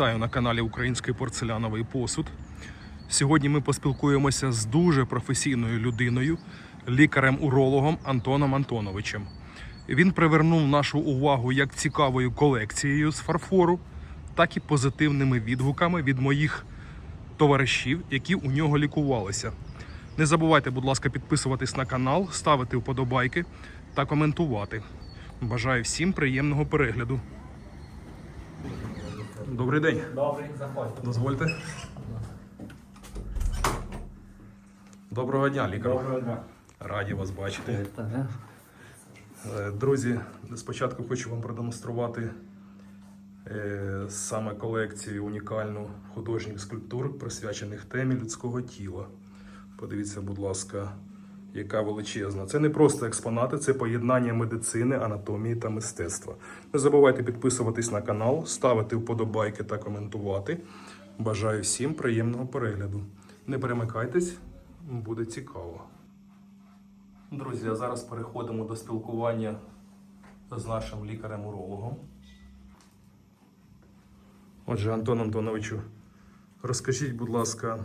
Вітаю на каналі Український порцеляновий посуд. Сьогодні ми поспілкуємося з дуже професійною людиною, лікарем-урологом Антоном Антоновичем. Він привернув нашу увагу як цікавою колекцією з фарфору, так і позитивними відгуками від моїх товаришів, які у нього лікувалися. Не забувайте, будь ласка, підписуватись на канал, ставити вподобайки та коментувати. Бажаю всім приємного перегляду. Добрий день. Добрий, заходьте. Дозвольте. Доброго дня, лікар. Доброго дня. Раді вас бачити. Е, Друзі, спочатку хочу вам продемонструвати е, саме колекцію унікальну художніх скульптур, присвячених темі людського тіла. Подивіться, будь ласка, яка величезна. Це не просто експонати, це поєднання медицини, анатомії та мистецтва. Не забувайте підписуватись на канал, ставити вподобайки та коментувати. Бажаю всім приємного перегляду. Не перемикайтесь, буде цікаво. Друзі, а зараз переходимо до спілкування з нашим лікарем-урологом. Отже, Антон Антоновичу, розкажіть, будь ласка,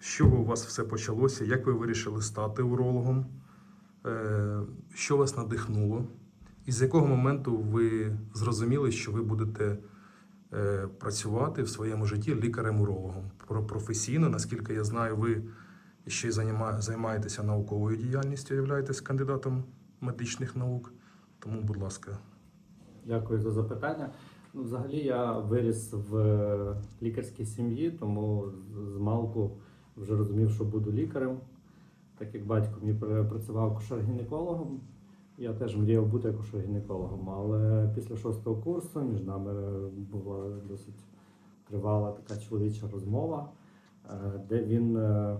з чого у вас все почалося? Як ви вирішили стати урологом? Е, Що вас надихнуло? І з якого моменту ви зрозуміли, що ви будете е, працювати в своєму житті лікарем-урологом? Про професійно, наскільки я знаю, ви ще й займаєтеся науковою діяльністю, являєтесь кандидатом медичних наук. Тому, будь ласка, Дякую за запитання. Ну, взагалі я виріс в е, лікарській сім'ї, тому з- з малку вже розумів, що буду лікарем. Так як батько мій працював акушер-гінекологом, я теж мріяв бути акушер-гінекологом. Але після шостого курсу між нами була досить тривала така чоловіча розмова, е, де він е,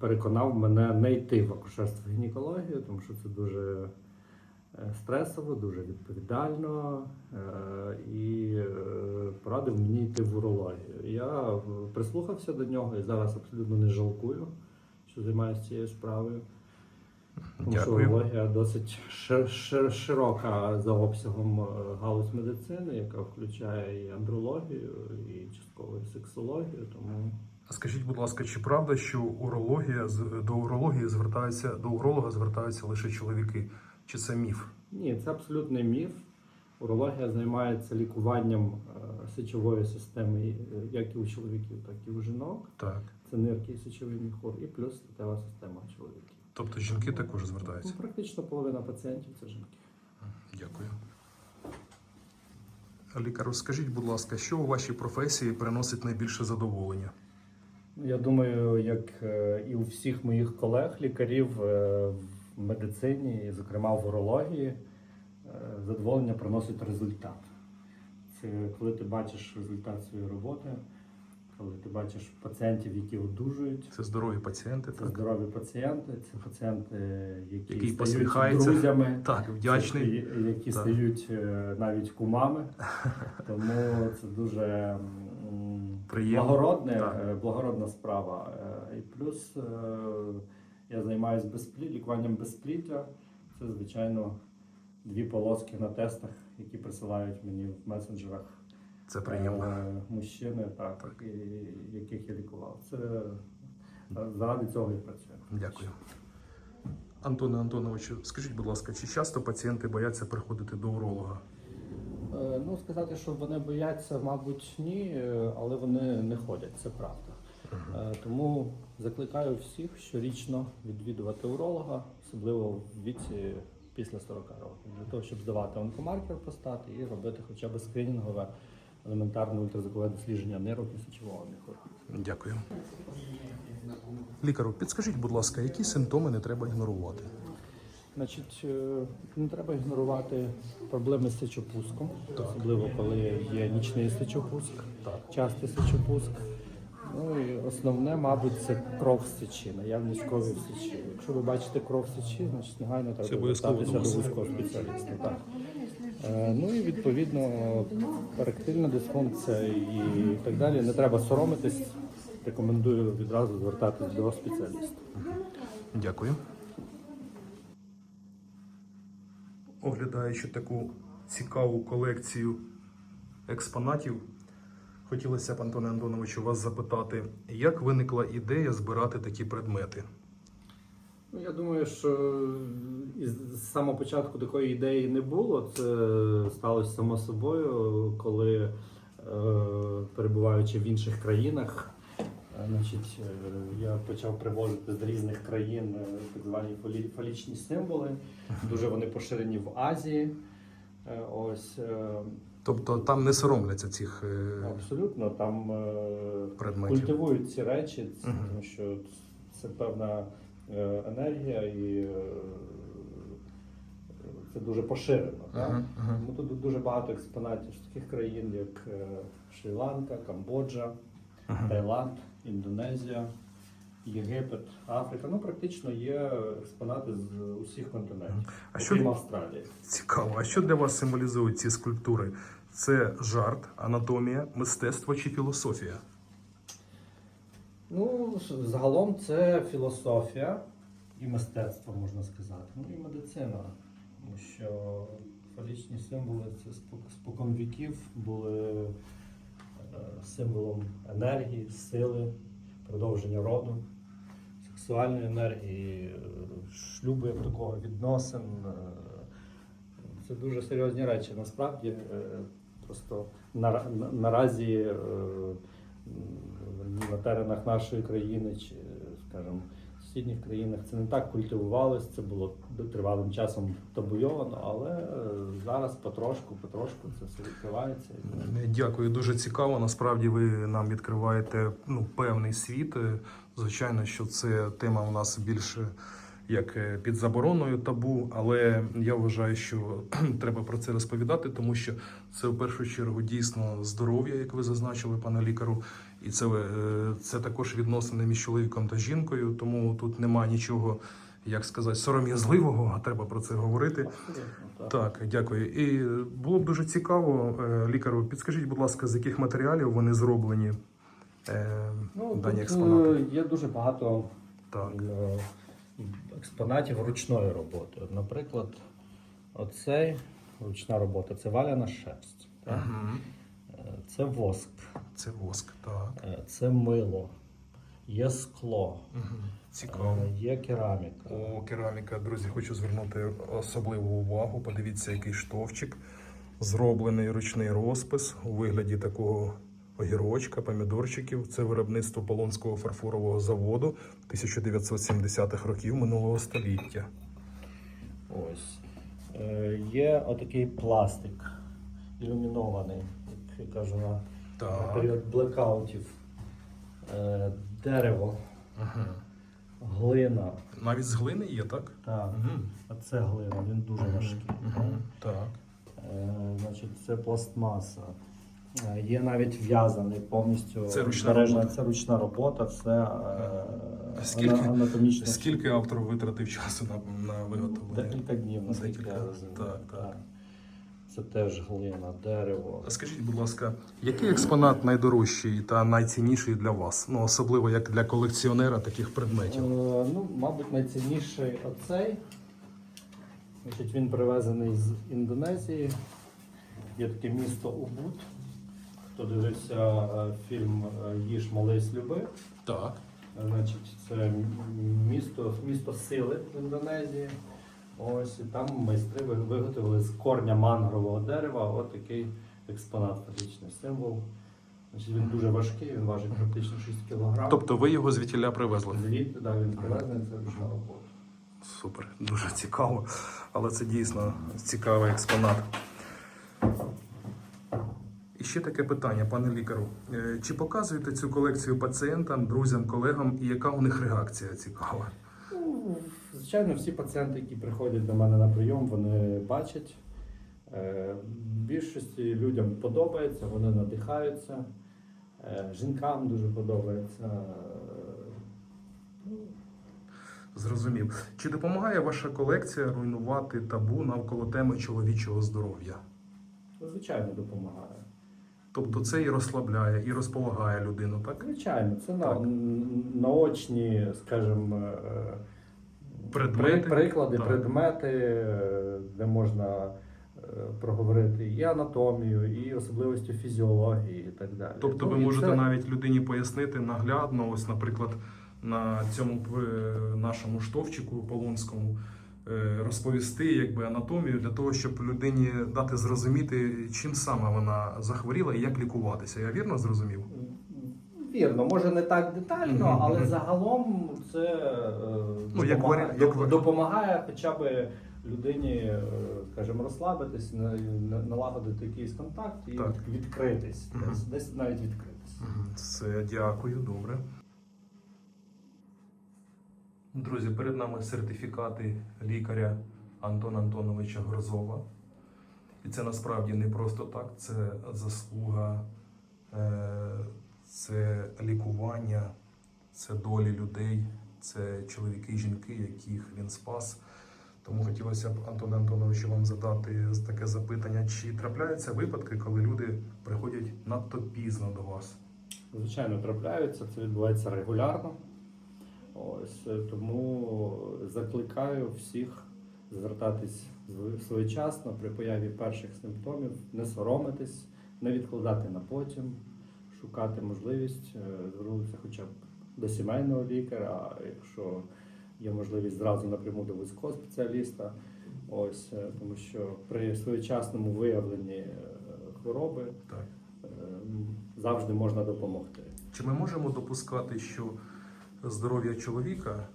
переконав мене не йти в акушерство гінекологію, тому що це дуже стресово, дуже відповідально е, і е, порадив мені йти в урологію. Я е, прислухався до нього і зараз абсолютно не жалкую, що займаюся цією справою. Тому що урологія досить шир- шир- широка за обсягом е, галузь медицини, яка включає і андрологію, і частково і сексологію. Тому скажіть, будь ласка, чи правда, що урологія до урології звертаються до уролога звертаються лише чоловіки? Чи це міф? Ні, це абсолютний міф. Урологія займається лікуванням е, сечової системи е, як і у чоловіків, так і у жінок. Так. Це нирки і сечовий міхур, і плюс статева система у чоловіків. Тобто жінки також Ну, звертаються. практично половина пацієнтів це жінки. Дякую. Лікар, скажіть, будь ласка, що у вашій професії приносить найбільше задоволення? Ну, Я думаю, як е, і у всіх моїх колег, лікарів е, в медицині, і, зокрема в урології, е, задоволення приносить результат. Це коли ти бачиш результат своєї роботи, коли ти бачиш пацієнтів, які одужують. Це здорові пацієнти, Це так? здорові пацієнти, це пацієнти, які Який стають друзями, Так, вдячний. це, які Так. стають е, навіть кумами. Тому це дуже Приємно. благородне, Так. е, благородна справа. І плюс я займаюся безплі... лікуванням безпліття. Це, звичайно, дві полоски на тестах, які присилають мені в месенджерах Це приємно. е, мужчини, так, Так. і- яких я лікував. Це е, заради цього і працюю. Дякую. Антоне Антоновичу, скажіть, будь ласка, чи часто пацієнти бояться приходити до уролога? Е, Ну, сказати, що вони бояться, мабуть, ні, але вони не ходять, це правда. Е, Тому закликаю всіх щорічно відвідувати уролога, особливо в віці після 40 років, для того, щоб здавати онкомаркер простати і робити хоча б скринінгове елементарне ультразвукове дослідження сечового міхура. Дякую. Лікару, підскажіть, будь ласка, які симптоми не треба ігнорувати? Значить, е, не треба ігнорувати проблеми з сечопуском, особливо коли є нічний сечопуск, частий сечопуск. Ну і основне, мабуть, це кров сечі, наявність крові в сечі. Якщо ви бачите кров в сечі, значить негайно треба звертатися до до вузького спеціаліста. Так. Е, Ну і відповідно еректильна дисфункція і так далі. Не треба соромитись. Рекомендую відразу звертатись до спеціаліста. Дякую. Оглядаючи таку цікаву колекцію експонатів, Хотілося б, Антоне Антоновичу, вас запитати, як виникла ідея збирати такі предмети? Ну, я думаю, що з самого початку такої ідеї не було. Це сталося само собою, коли е, перебуваючи в інших країнах, е, значить, е, я почав привозити з різних країн так звані фалі- фалічні символи. Дуже вони поширені в Азії. Ось Тобто там не соромляться цих е, абсолютно там е, предметів. культивують ці речі, це- тому що це певна е, енергія і це дуже поширено. Мгм, мгм. Тому тут дуже багато експонатів з таких країн, як Шрі-Ланка, Камбоджа, Мгм. Таїланд, Індонезія, Єгипет, Африка. Ну, практично є експонати з усіх континентів, А що Австралії. цікаво, а що для вас символізують ці скульптури? Це жарт, анатомія, мистецтво чи філософія? Ну, загалом це філософія і мистецтво, можна сказати. Ну і медицина. Тому що фалічні символи це спокон віків були е, символом енергії, сили, продовження роду, сексуальної енергії, шлюби як такого відносин. Е, Це дуже серйозні речі. Насправді е, просто на, на, наразі е, на теренах нашої країни чи, скажімо, сусідніх країнах це не так культивувалось, це було тривалим часом табуйовано, але е, зараз потрошку, потрошку це все відкривається. Дякую, дуже цікаво. Насправді ви нам відкриваєте ну, певний світ. Е, Звичайно, що це тема у нас більше як е, під забороною табу, але я вважаю, що треба про це розповідати, тому що це в першу чергу дійсно здоров'я, як ви зазначили, пане лікару, і це, е, це також відносини між чоловіком та жінкою, тому тут нема нічого, як сказати, сором'язливого, а треба про це говорити. Так. Дякую. І було б дуже цікаво, е, лікару, підскажіть, будь ласка, з яких матеріалів вони зроблені е, Ну, дані експонати? є дуже багато Так. експонатів ручної роботи. Наприклад, оцей ручна робота це валяна шерсть. Так? Мгм. Це воск, Це воск, так. е, це мило, є скло. Цікаво. е, є кераміка. О, кераміка, друзі, хочу звернути особливу увагу. Подивіться, який штовчик. Зроблений ручний розпис у вигляді такого огірочка, помідорчиків. Це виробництво Полонського фарфорового заводу 1970-х років минулого століття. Ось. Е, Є отакий пластик ілюмінований, я кажу, на, на період блекаутів. Е, Дерево, Мгм. глина. Навіть з глини є, так? Так, Мгм. а це глина, він дуже важкий. Мгм. Так. Е, Значить, це пластмаса. Е, Є навіть в'язаний повністю Це ручна збережена- робота? Це ручна робота, все е, Скільки- ана- анатомічно. Скільки автор витратив часу на, на виготовлення? Декілька днів, наскільки Декілька, я розумію. так, так. Це теж глина, дерево. Скажіть, будь ласка, який експонат найдорожчий та найцінніший для вас? Ну, особливо як для колекціонера таких Е, предметів. Ну, мабуть, найцінніший оцей. Значить, він привезений з Індонезії. Є таке місто Убуд. Хто дивився е, фільм е, Їж молись люби. Так. Е, Значить, це місто, місто сили в Індонезії. Ось і там майстри виготовили з корня мангрового дерева от такий експонат, фактичний символ. Значить, він дуже важкий, він важить практично 6 кг. Тобто ви його звідтіля привезли? Звідти да, він привезений, це ручна робота. Супер, дуже цікаво. Але це дійсно цікавий експонат. І ще таке питання, пане лікару. Е, Чи показуєте цю колекцію пацієнтам, друзям, колегам, і яка у них реакція цікава? Звичайно, всі пацієнти, які приходять до мене на прийом, вони бачать. Е, Більшості людям подобається, вони надихаються. Е, Жінкам дуже подобається. Зрозумів. Чи допомагає ваша колекція руйнувати табу навколо теми чоловічого здоров'я? Звичайно, допомагає. Тобто це і розслабляє, і розполагає людину, так? Звичайно, це Так. н- наочні, скажімо, е, Предмети. приклади, Так. предмети, е, де можна проговорити і анатомію, і особливості фізіології, і так далі. Тобто Ну, ви можете це- навіть людині пояснити наглядно, ось, наприклад, на цьому е, нашому штовчику полонському е, розповісти якби анатомію для того, щоб людині дати зрозуміти, чим саме вона захворіла і як лікуватися. Я вірно зрозумів? Вірно, може не так детально, але загалом це е, Ну, як допомагає, варі- як допомагає хоча б людині, е, скажімо, розслабитись, на- на- налагодити якийсь контакт і Так. відкритись, Мгм. десь, десь навіть відкритись. Все, дякую, добре. Друзі, перед нами сертифікати лікаря Антона Антоновича Грозова. І це насправді не просто так, це заслуга, е, це лікування, це долі людей, це чоловіки і жінки, яких він спас. Тому хотілося б, Антоне Антоновичу, вам задати таке запитання: чи трапляються випадки, коли люди приходять надто пізно до вас? Звичайно, трапляються, це відбувається регулярно. Ось е, тому закликаю всіх звертатись зв- своєчасно при появі перших симптомів, не соромитись, не відкладати на потім, шукати можливість е, звернутися хоча б до сімейного лікаря, а якщо є можливість зразу напряму до вузького спеціаліста. Ось е, тому що при своєчасному виявленні е, хвороби Так. завжди можна допомогти. Чи ми можемо допускати, що здоров'я чоловіка,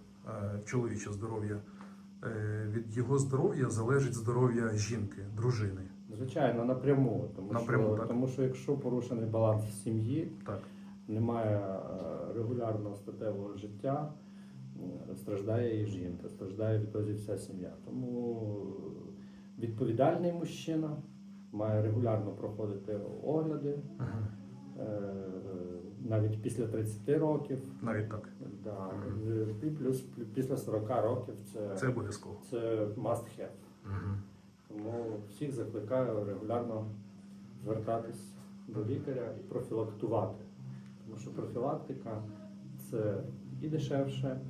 чоловіче здоров'я, від його здоров'я залежить здоров'я жінки, дружини? Звичайно, напряму. Тому, Напряму, що, так. тому що якщо порушений баланс в сім'ї, Так. немає е, регулярного статевого життя, е, страждає і жінка, страждає відтоді вся сім'я. Тому відповідальний мужчина має регулярно проходити огляди, Мгм. е, навіть після 30 років. Навіть так. Да, і плюс після 40 років це, Це обов'язково. це must have. Мгм. Тому всіх закликаю регулярно звертатись до лікаря і профілактувати. Тому що профілактика це і дешевше,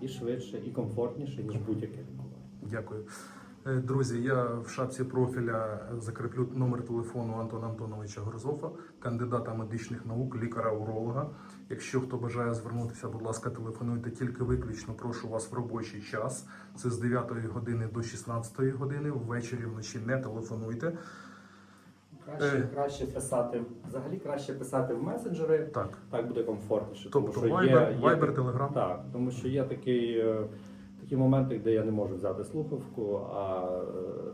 і швидше, і комфортніше, ніж будь-яке лікування. Дякую. Е, Друзі, я в шапці профіля закріплю номер телефону Антона Антоновича Грозофа, кандидата медичних наук, лікаря-уролога. Якщо хто бажає звернутися, будь ласка, телефонуйте тільки виключно. Прошу вас в робочий час. Це з 9 години до 16 години. Ввечері вночі не телефонуйте. Краще, Е. краще писати, взагалі краще писати в месенджери, Так, так буде комфортніше. тобто тому що Viber, є, Viber, є, Telegram. Так, тому що є такий, такі моменти, де я не можу взяти слухавку, а е,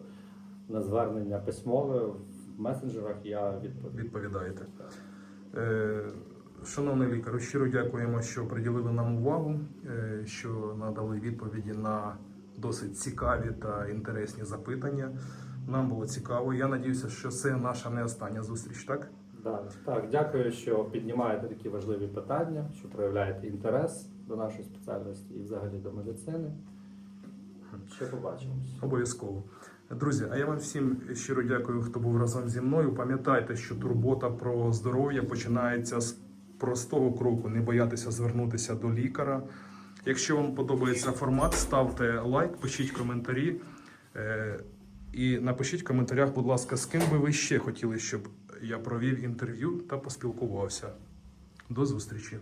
на звернення письмове в месенджерах я відповім. Відповідаєте. Е, Шановний лікар, щиро дякуємо, що приділили нам увагу, е, що надали відповіді на досить цікаві та інтересні запитання. Нам було цікаво. Я надіюся, що це наша не остання зустріч, так? Да, так, дякую, що піднімаєте такі важливі питання, що проявляєте інтерес до нашої спеціальності і взагалі до медицини. Ще побачимось. Обов'язково. Друзі, а я вам всім щиро дякую, хто був разом зі мною. Пам'ятайте, що турбота про здоров'я починається з простого кроку. Не боятися звернутися до лікаря. Якщо вам подобається формат, ставте лайк, пишіть коментарі. Е, І напишіть в коментарях, будь ласка, з ким би ви ще хотіли, щоб я провів інтерв'ю та поспілкувався. До зустрічі!